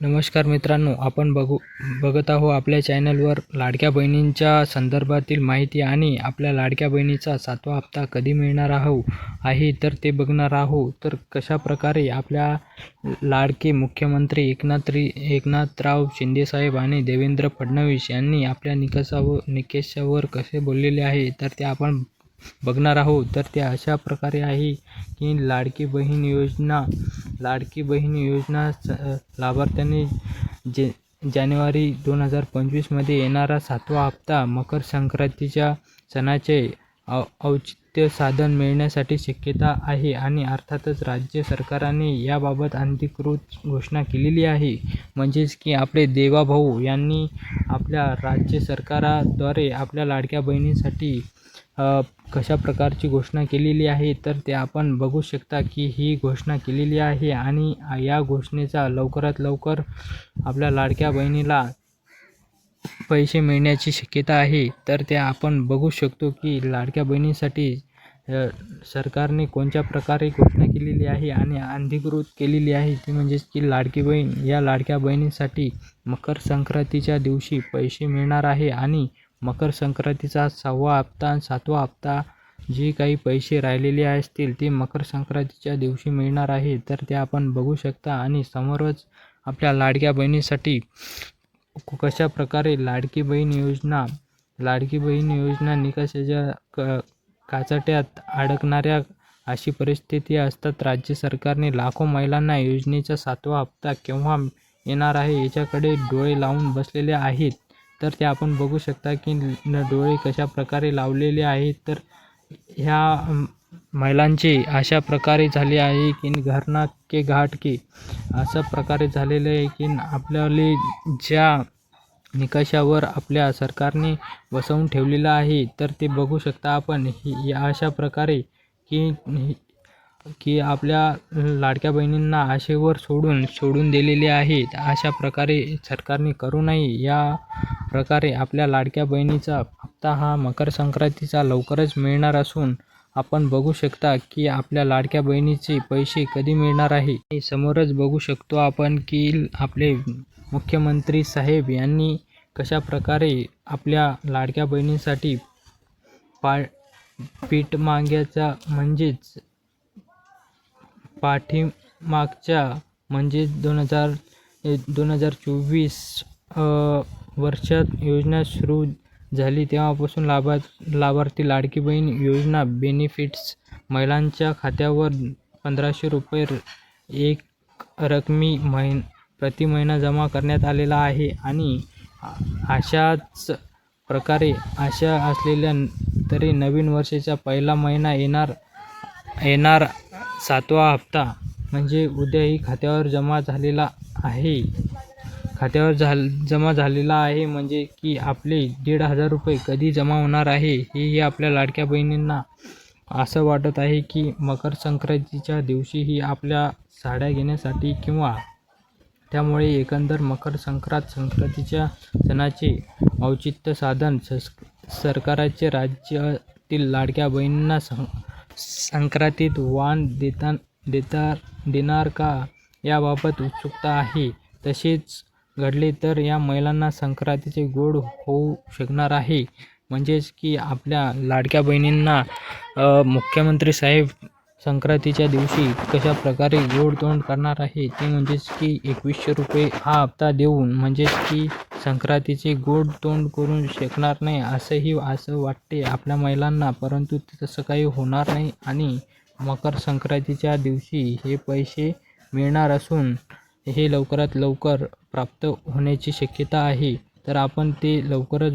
नमस्कार मित्रांनो आपण बघू बघत आहो आपल्या चॅनलवर लाडक्या बहिणींच्या संदर्भातील माहिती आणि आपल्या लाडक्या बहिणीचा सातवा हप्ता कधी मिळणार आहो आहे तर ते बघणार आहो तर कशा प्रकारे आपल्या लाडके मुख्यमंत्री एकनाथरी एकनाथराव शिंदेसाहेब आणि देवेंद्र फडणवीस यांनी आपल्या निकषावर निकषावर कसे बोललेले आहे तर ते आपण बघणार आहोत. तर ते अशा प्रकारे आहे की लाडकी बहीण योजना लाडकी बहीण योजना स लाभार्थ्यांनी जे जानेवारी दोन हजार पंचवीसमध्ये येणारा सातवा हप्ता मकर संक्रांतीच्या सणाचे औ औचित्य साधन मिळण्यासाठी शक्यता आहे आणि अर्थातच राज्य सरकाराने याबाबत अधिकृत घोषणा केलेली आहे. म्हणजेच की आपले देवाभाऊ यांनी आपल्या राज्य सरकाराद्वारे आपल्या लाडक्या बहिणीसाठी कशा प्रकारची घोषणा केलेली आहे तर ते आपण बघू शकता की ही घोषणा केलेली आहे आणि या घोषणेचा लवकरात लवकर आपल्या लाडक्या बहिणीला पैसे मिळण्याची शक्यता आहे. तर ते आपण बघू शकतो की लाडक्या बहिणीसाठी सरकारने कोणत्या प्रकारे घोषणा केलेली आहे आणि अधिकृत केलेली आहे. ती म्हणजेच की लाडकी बहीण या लाडक्या बहिणीसाठी मकर संक्रांतीच्या दिवशी पैसे मिळणार आहे आणि मकर संक्रांतीचा सहावा हप्ता सातवा हप्ता जे काही पैसे राहिलेले असतील ते मकर संक्रांतीच्या दिवशी मिळणार आहे. तर ते आपण बघू शकता. आणि समोरच आपल्या लाडक्या बहिणीसाठी कशा प्रकारे लाडकी बहीण योजना लाडकी बहीण योजना निकषाच्या क काचाट्यात अडकणाऱ्या अशी परिस्थिती असतात. राज्य सरकारने लाखो महिलांना योजनेचा सातवा हप्ता केव्हा येणार आहे याच्याकडे डोळे लावून बसलेले आहेत. तर ते आपण बघू शकता की न डोळे कशा प्रकारे लावलेले आहेत. तर ह्या महिलांचे अशा प्रकारे झाले आहे की घरना के घाट के अशा प्रकारे झालेलं आहे की आपल्याले ज्या निकषावर आपल्या सरकारने बसवून ठेवलेलं आहे तर ते बघू शकता आपण. ही अशा प्रकारे की की आपल्या लाडक्या बहिणींना आशेवर सोडून सोडून दिलेले आहेत. अशा प्रकारे सरकारने करू नये. या प्रकारे आपल्या लाडक्या बहिणीचा हप्ता हा मकर संक्रांतीचा लवकरच मिळणार असून आपण बघू शकता की आपल्या लाडक्या बहिणीचे पैसे कधी मिळणार आहे. समोरच बघू शकतो आपण की आपले मुख्यमंत्री साहेब यांनी कशा प्रकारे आपल्या लाडक्या बहिणीसाठी पा पीठ माग्याचा म्हणजेच पाठीमागच्या म्हणजेच दोन हजार दोन हजार चोवीस वर्षात योजना सुरू झाली तेव्हापासून लाभा लाभार्थी लाडकी बहीण योजना बेनिफिट्स महिलांच्या खात्यावर पंधराशे रुपये एक रकमी महिन प्रति महिना जमा करण्यात आलेला आहे आणि अशाच प्रकारे आशा असलेल्या तरी नवीन वर्षाचा पहिला महिना येणार येणार सातवा हप्ता म्हणजे उद्याही खात्यावर जमा झालेला आहे. खात्यावर झाल जमा झालेला आहे म्हणजे की आपले दीड हजार रुपये कधी जमा होणार आहे हेही आपल्या लाडक्या बहिणींना असं वाटत आहे की मकर संक्रांतीच्या दिवशीही आपल्या साड्या घेण्यासाठी किंवा त्यामुळे एकंदर मकर संक्रांत संक्रांतीच्या सणाचे औचित्य साधन सस सरकाराचे राज्यातील लाडक्या बहिणींना सं संक्रांतीत वाण देता देता देणार का याबाबत उत्सुकता आहे. तसेच घडले तर या महिलांना संक्रांतीचे गोड होऊ शकणार आहे. म्हणजेच की आपल्या लाडक्या बहिणींना मुख्यमंत्री साहेब संक्रांतीच्या दिवशी कशा प्रकारे गोडतोंड करणार आहे ते म्हणजेच की एकवीसशे रुपये हा हप्ता देऊन म्हणजेच की संक्रांतीचे गोड तोंड करू शकणार नाही असंही असं वाटते आपल्या महिलांना. परंतु तसं काही होणार नाही आणि मकर संक्रांतीच्या दिवशी हे पैसे मिळणार असून हे लवकरात लवकर प्राप्त होण्याची शक्यता आहे तर आपण ते लवकरच